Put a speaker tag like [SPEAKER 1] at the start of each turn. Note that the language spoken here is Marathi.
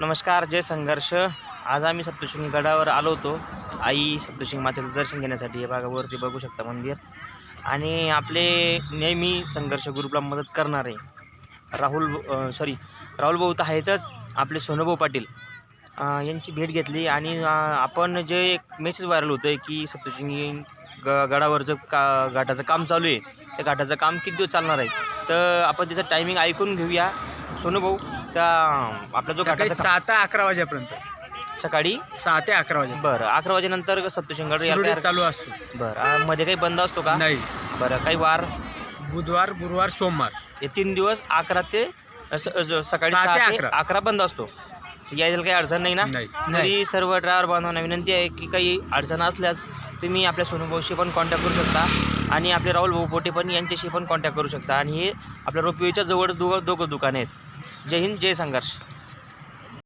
[SPEAKER 1] नमस्कार जय संघर्ष. आज आम्ही सप्तशृंगी गडावर आलो होतो. आई सप्तशृंगी मातेचं दर्शन घेण्यासाठी. हे बघा वरती बघू शकता मंदिर. आणि आपले नेहमी संघर्ष ग्रुपला मदत करणारे राहुल सॉरी राहुल भाऊ तर आहेतच. आपले सोनूभाऊ पाटील यांची भेट घेतली. आणि आपण जे एक मेसेज व्हायरल होतो आहे की सप्तशृंगी ग गडावरचं का घाटाचं काम चालू आहे त्या घाटाचं काम किती दिवस चालणार आहे? तर आपण त्याचं टायमिंग ऐकून घेऊया. सोनूभाऊ त्या आपला जो
[SPEAKER 2] सकाळी
[SPEAKER 1] घाटाचा
[SPEAKER 2] सहा ते अकरा वाजेपर्यंत.
[SPEAKER 1] सकाळी?
[SPEAKER 2] सहा ते अकरा वाजे.
[SPEAKER 1] बरं अकरा वाजेनंतर सप्तशृंगड
[SPEAKER 2] सुरळीत चालू असतो.
[SPEAKER 1] बरं आ, मध्ये काही बंद असतो का?
[SPEAKER 2] नाही.
[SPEAKER 1] बरं काही वार?
[SPEAKER 2] बुधवार गुरुवार सोमवार.
[SPEAKER 1] हे तीन दिवस अकरा ते स- सकाळी
[SPEAKER 2] सहा ते
[SPEAKER 1] सहा ते
[SPEAKER 2] अकरा.
[SPEAKER 1] अकरा बंद असतो. यायला काही अडचण नाही ना?
[SPEAKER 2] नाही.
[SPEAKER 1] तरी सर्व ड्रायव्हर बांधवांना विनंती आहे की काही अडचण असल्यास तुम्ही आपल्या सोनूभाऊशी पण कॉन्टॅक्ट करू शकता आणि आपले राहुल भाऊ पोटे पण यांच्याशी पण कॉन्टॅक्ट करू शकता. आणि हे आपल्या रोपवेच्या जवळ दोघं दोघं दुकान आहेत. जय हिंद जय संघर्ष.